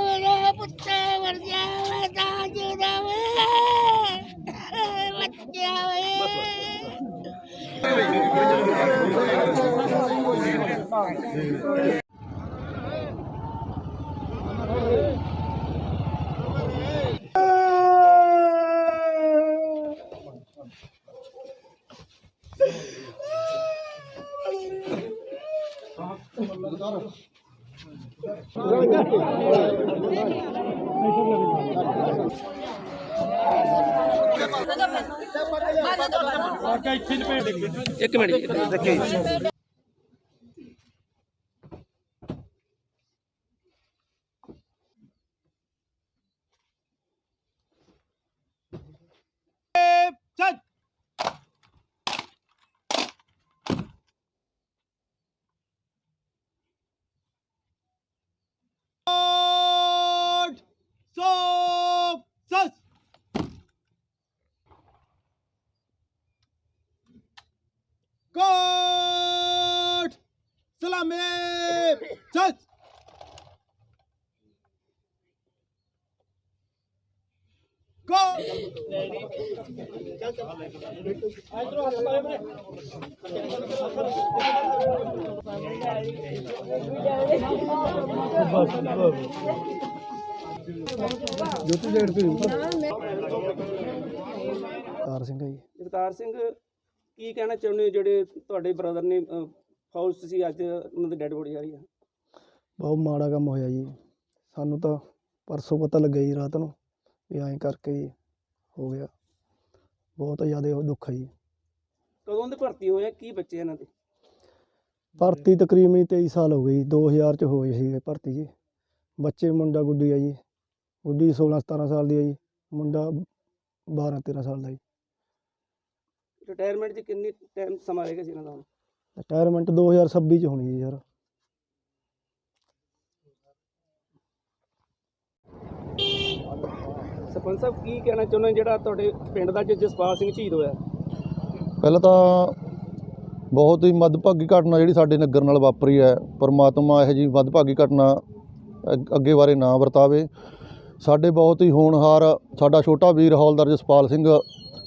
ਮੇਰਾ ਪੁੱਤਰ ਮਰ ਜਾਵੇ ਤਾਂ ਜਿਉਦਾ ਵੇ ਮੱਤ ਜਾਵੇ ਇੱਕ ਮਿੰਟ ਦੇਖੀ ਕੋਟ ਸਲਾਮੇ ਚੱਲ ਕੋ ਜੋਤੀ ਜੇੜ ਤੇ ਤਾਰ ਸਿੰਘ ਜੀ ਜਗਤਾਰ ਸਿੰਘ ਕੀ ਕਹਿਣਾ ਚਾਹੁੰਦੇ ਹੋ ਜਿਹੜੇ ਤੁਹਾਡੇ ਬ੍ਰਦਰ ਨੇ ਫੌਜ ਸੀ ਅੱਜ ਉਹਨਾਂ ਦੀ ਡੈੱਡ ਬੋਡੀ ਆ ਰਹੀ ਆ? ਬਹੁਤ ਮਾੜਾ ਕੰਮ ਹੋਇਆ ਜੀ। ਸਾਨੂੰ ਤਾਂ ਪਰਸੋਂ ਪਤਾ ਲੱਗਿਆ ਜੀ ਰਾਤ ਨੂੰ ਵੀ ਐਂ ਕਰਕੇ ਜੀ ਹੋ ਗਿਆ। ਬਹੁਤ ਜ਼ਿਆਦਾ ਦੁੱਖ ਹੈ ਜੀ। ਕਦੋਂ ਦੇ ਭਰਤੀ ਹੋਏ ਆ? ਕੀ ਬੱਚੇ ਇਹਨਾਂ ਦੇ? ਭਰਤੀ ਤਕਰੀਬਨ 23 ਸਾਲ ਹੋ ਗਏ ਜੀ। 2000 ਚ ਹੋਏ ਸੀ ਭਰਤੀ ਜੀ। ਬੱਚੇ ਮੁੰਡਾ ਗੁੱਡੀ ਆ ਜੀ। ਗੁੱਡੀ 16 17 ਸਾਲ ਦੀ ਆ ਜੀ। ਮੁੰਡਾ 12 13 ਸਾਲ ਦਾ ਜੀ। ਰਿਟਾਇਰਮੈਂਟ 'ਚ ਕਿੰਨੀ ਟਾਈਮ ਸਮਾਂ ਰਹੇਗਾ ਸੀ ਇਹਨਾਂ ਦਾ ਹੁਣ? ਰਿਟਾਇਰਮੈਂਟ 2026 ਚ ਹੋਣੀ ਜੀ ਯਾਰ। ਸਰਪੰਚ ਸਾਹਿਬ ਕੀ ਕਹਿਣਾ ਚਾਹੁੰਦੇ ਹੋ ਜਿਹੜਾ ਤੁਹਾਡੇ ਪਿੰਡ ਦਾ ਅੱਜ ਜਸਪਾਲ ਸਿੰਘ ਸ਼ਹੀਦ ਹੋਇਆ? ਪਹਿਲਾਂ ਤਾਂ ਬਹੁਤ ਹੀ ਮੱਦਭਾਗੀ ਘਟਨਾ ਜਿਹੜੀ ਸਾਡੇ ਨਗਰ ਨਾਲ ਵਾਪਰੀ ਹੈ। ਪਰਮਾਤਮਾ ਇਹੋ ਜਿਹੀ ਮੱਦਭਾਗੀ ਘਟਨਾ ਅੱਗ- ਅੱਗੇ ਬਾਰੇ ਨਾ ਵਰਤਾਵੇ। ਸਾਡੇ ਬਹੁਤ ਹੀ ਹੋਣਹਾਰ ਸਾਡਾ ਛੋਟਾ ਵੀਰ ਹੌਲਦਾਰ ਜਸਪਾਲ ਸਿੰਘ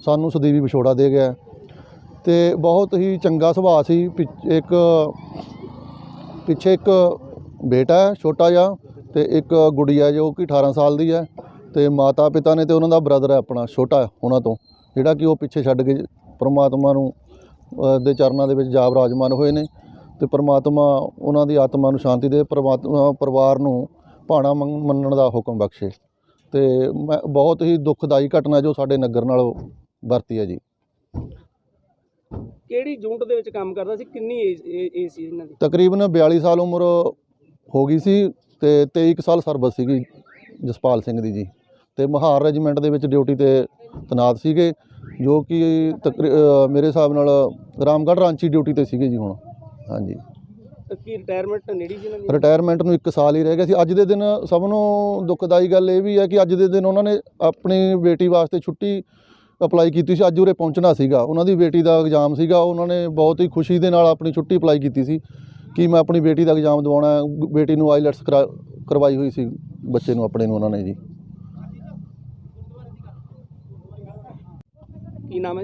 ਸਾਨੂੰ ਸਦੀਵੀ ਵਿਛੋੜਾ ਦੇ ਗਿਆ। ਤੇ ਬਹੁਤ ਹੀ ਚੰਗਾ ਸੁਭਾਅ ਸੀ। ਪਿੱਛ- ਇੱਕ ਪਿੱਛੇ ਇੱਕ ਬੇਟਾ ਹੈ, ਛੋਟਾ ਜਿਹਾ ਤੇ ਇੱਕ ਗੁੜੀਆ ਜੋ ਕਿ 18 ਸਾਲ ਦੀ ਹੈ ਤੇ ਮਾਤਾ ਪਿਤਾ ਨੇ ਤੇ ਉਹਨਾਂ ਦਾ ਬ੍ਰਦਰ ਹੈ ਆਪਣਾ, ਛੋਟਾ ਉਹਨਾਂ ਤੋਂ। ਜਿਹੜਾ ਕਿ ਉਹ ਪਿੱਛੇ ਛੱਡ ਕੇ ਪਰਮਾਤਮਾ ਨੂੰ ਦੇ ਚਰਨਾਂ ਦੇ ਵਿੱਚ ਜਾ ਵਿਰਾਜਮਾਨ ਹੋਏ ਨੇ ਤੇ ਪਰਮਾਤਮਾ ਉਹਨਾਂ ਦੀ ਆਤਮਾ ਨੂੰ ਸ਼ਾਂਤੀ ਦੇ, ਪਰਮਾਤਮਾ ਪਰਿਵਾਰ ਨੂੰ ਭਾਣਾ ਮੰਨ- ਮੰਨਣ ਦਾ ਹੁਕਮ ਬਖਸ਼ੇ। ਤੇ ਮੈਂ, ਬਹੁਤ ਹੀ ਦੁਖਦਾਈ ਘਟਨਾ ਜੋ ਸਾਡੇ ਨਗਰ ਨਾਲ ਵਰਤੀ ਹੈ ਜੀ। ਕਿਹੜੀ ਯੂਨਿਟ ਦੇ ਵਿੱਚ ਕੰਮ ਕਰਦਾ ਸੀ? ਕਿੰਨੀ ਏਜ ਸੀ ਇਹਨਾਂ ਦੀ? ਤਕਰੀਬਨ 42 ਸਾਲ ਉਮਰ ਹੋ ਗਈ ਸੀ ਤੇ 23 ਕੁ ਸਾਲ ਸਰਵਿਸ ਸੀਗੀ ਜਸਪਾਲ ਸਿੰਘ ਦੀ ਜੀ। ਤੇ ਮਹਾਰ ਰੈਜੀਮੈਂਟ ਦੇ ਵਿੱਚ ਡਿਊਟੀ ਤੇ ਤੈਨਾਤ ਸੀਗੇ ਜੋ ਕਿ ਮੇਰੇ ਹਿਸਾਬ ਨਾਲ ਰਾਮਗੜ੍ਹ ਰਾਂਚੀ ਡਿਊਟੀ ਤੇ ਸੀਗੇ ਜੀ ਹੁਣ। ਹਾਂਜੀ। ਕੀ ਰਿਟਾਇਰਮੈਂਟ ਨੇੜੀ ਸੀ ਇਹਨਾਂ ਦੀ? ਰਿਟਾਇਰਮੈਂਟ ਨੂੰ 1 ਸਾਲ ਹੀ ਰਹਿ ਗਿਆ ਸੀ। ਅੱਜ ਦੇ ਦਿਨ ਸਭ ਨੂੰ ਦੁੱਖਦਾਈ ਗੱਲ ਇਹ ਵੀ ਹੈ ਕਿ ਅੱਜ ਦੇ ਦਿਨ ਉਹਨਾਂ ਨੇ ਆਪਣੀ ਬੇਟੀ ਵਾਸਤੇ ਛੁੱਟੀ ਅਪਲਾਈ ਕੀਤੀ ਸੀ ਅੱਜ ਉਰੇ ਪਹੁੰਚਣਾ ਸੀਗਾ। ਉਹਨਾਂ ਦੀ ਬੇਟੀ ਦਾ ਐਗਜ਼ਾਮ ਸੀਗਾ ਉਹਨਾਂ ਨੇ ਬਹੁਤ ਹੀ ਖੁਸ਼ੀ ਦੇ ਨਾਲ ਆਪਣੀ ਛੁੱਟੀ ਅਪਲਾਈ ਕੀਤੀ ਸੀ ਕਿ ਮੈਂ ਆਪਣੀ ਬੇਟੀ ਦਾ ਐਗਜ਼ਾਮ ਦਿਵਾਉਣਾ ਹੈ। ਬੇਟੀ ਨੂੰ ਆਈਲੈਟਸ ਕਰਵਾਈ ਹੋਈ ਸੀ ਬੱਚੇ ਨੂੰ ਆਪਣੇ ਨੂੰ ਉਹਨਾਂ ਨੇ ਜੀ। ਕੀ ਨਾਮ ਹੈ?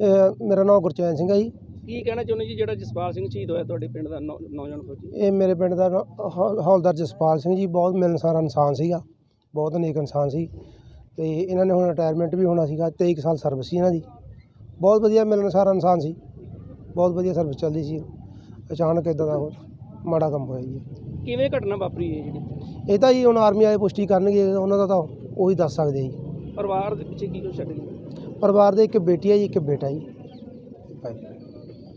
ਇਹ ਮੇਰਾ ਨਾਮ ਗੁਰਚੈਨ ਸਿੰਘ ਹੈ ਜੀ। ਕੀ ਕਹਿਣਾ ਚਾਹੁੰਦੇ ਜੀ ਜਿਹੜਾ ਜਸਪਾਲ ਸਿੰਘ ਸ਼ਹੀਦ ਹੋਇਆ ਤੁਹਾਡੇ ਪਿੰਡ ਦਾ ਨੌ- ਨੌਜਵਾਨ ਫੌਜੀ? ਇਹ ਮੇਰੇ ਪਿੰਡ ਦਾ ਹੌ- ਹੌਲਦਾਰ ਜਸਪਾਲ ਸਿੰਘ ਜੀ ਬਹੁਤ ਮਿਲਣਸਾਰ ਇਨਸਾਨ ਸੀਗਾ ਬਹੁਤ ਨੇਕ ਇਨਸਾਨ ਸੀ। ਤੇ ਇਹਨਾਂ ਨੇ ਹੁਣ ਰਿਟਾਇਰਮੈਂਟ ਵੀ ਹੋਣਾ ਸੀਗਾ 23 ਕੁ ਸਾਲ ਸਰਵਿਸ ਸੀ ਇਹਨਾਂ ਦੀ। ਬਹੁਤ ਵਧੀਆ ਮਿਲਣਸਾਰ ਇਨਸਾਨ ਸੀ। ਬਹੁਤ ਵਧੀਆ ਸਰਵਿਸ ਚੱਲਦੀ ਸੀ। ਅਚਾਨਕ ਇਦਾਂ ਦਾ ਮਾੜਾ ਕੰਮ ਹੋਇਆ ਜੀ। ਕਿਵੇਂ ਘਟਨਾ ਵਾਪਰੀ ਹੈ ਜਿਹੜੀ ਇਹ ਤਾਂ ਜੀ ਹੁਣ ਆਰਮੀ ਵਾਲੇ ਪੁਸ਼ਟੀ ਕਰਨਗੇ ਉਹਨਾਂ ਦਾ ਤਾਂ ਉਹੀ ਦੱਸ ਸਕਦੇ ਜੀ। ਪਰਿਵਾਰ ਦੇ ਪਿੱਛੇ ਕੀ ਕੁਛ ਛੱਡ ਗਏ? ਪਰਿਵਾਰ ਦੇ ਇੱਕ ਬੇਟੀ ਹੈ ਜੀ ਇੱਕ ਬੇਟਾ ਜੀ।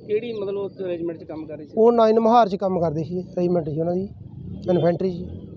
ਕਿਹੜੀ ਮਤਲਬ ਰੈਜੀਮੈਂਟ 'ਚ ਕੰਮ ਕਰ ਰਹੀ ਸੀ? ਉਹ ਨਾਈਨ ਮਹਾਰ 'ਚ ਕੰਮ ਕਰਦੇ ਸੀ ਰੈਜੀਮੈਂਟ ਸੀ ਉਹਨਾਂ ਦੀ। ਇਨਫੈਂਟਰੀ 'ਚ